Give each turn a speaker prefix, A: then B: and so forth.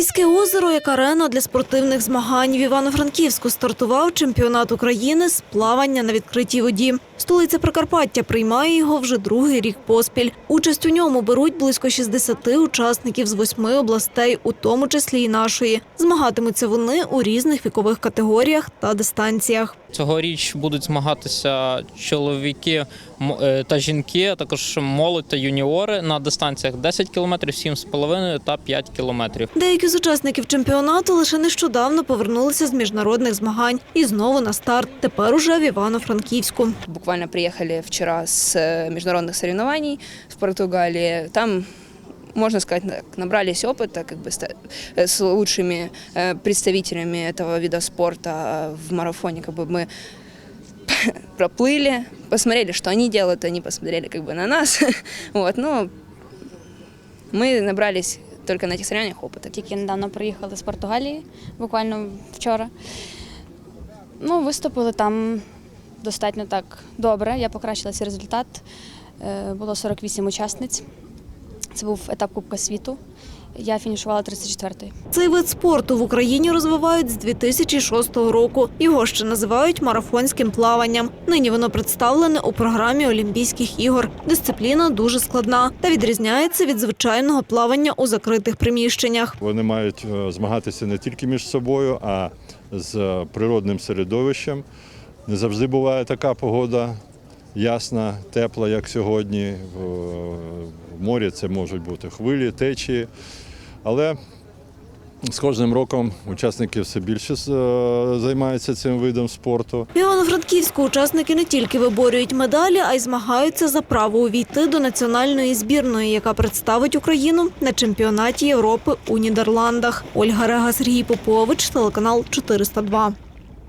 A: Міське озеро як арена для спортивних змагань. В Івано-Франківську стартував чемпіонат України з плавання на відкритій воді. Столиця Прикарпаття приймає його вже другий рік поспіль. Участь у ньому беруть близько 60 учасників з восьми областей, у тому числі й нашої. Змагатимуться вони у різних вікових категоріях та дистанціях.
B: Цьогоріч будуть змагатися чоловіки е, та жінки, а також молодь та юніори на дистанціях 10 км, 7,5 та 5 км.
A: Деякі з учасників чемпіонату лише нещодавно повернулися з міжнародних змагань і знову на старт. Тепер уже в Івано-Франківську.
C: Буквально приехали вчера с э, международных соревнований в Португалии. Там, можно сказать, так, набрались опыта как бы, ста- э, с лучшими э, представителями этого вида спорта в марафоне. Как бы мы проплыли, посмотрели, что они делают, они посмотрели как бы на нас. Вот, но мы набрались только на этих соревнованиях опыта.
D: Тільки недавно приїхали з Португалії, буквально вчора. Ну, виступили там достатньо так добре. Я покращила свій результат. Е, Було 48 учасниць. Це був етап Кубка світу. Я фінішувала 34-ю.
A: Цей вид спорту в Україні розвивають з 2006 року. Його ще називають марафонським плаванням. Нині воно представлене у програмі Олімпійських ігор. Дисципліна дуже складна та відрізняється від звичайного плавання у закритих приміщеннях.
E: Вони мають е, змагатися не тільки між собою, а з природним середовищем. Не завжди буває така погода ясна, тепла, як сьогодні. В морі це можуть бути хвилі, течії. Але з кожним роком учасники все більше е, займаються цим видом спорту.
A: В Івано-Франківську учасники не тільки виборюють медалі, а й змагаються за право увійти до національної збірної, яка представить Україну на чемпіонаті Європи у Нідерландах. Ольга Рега, Сергій Попович, телеканал 402.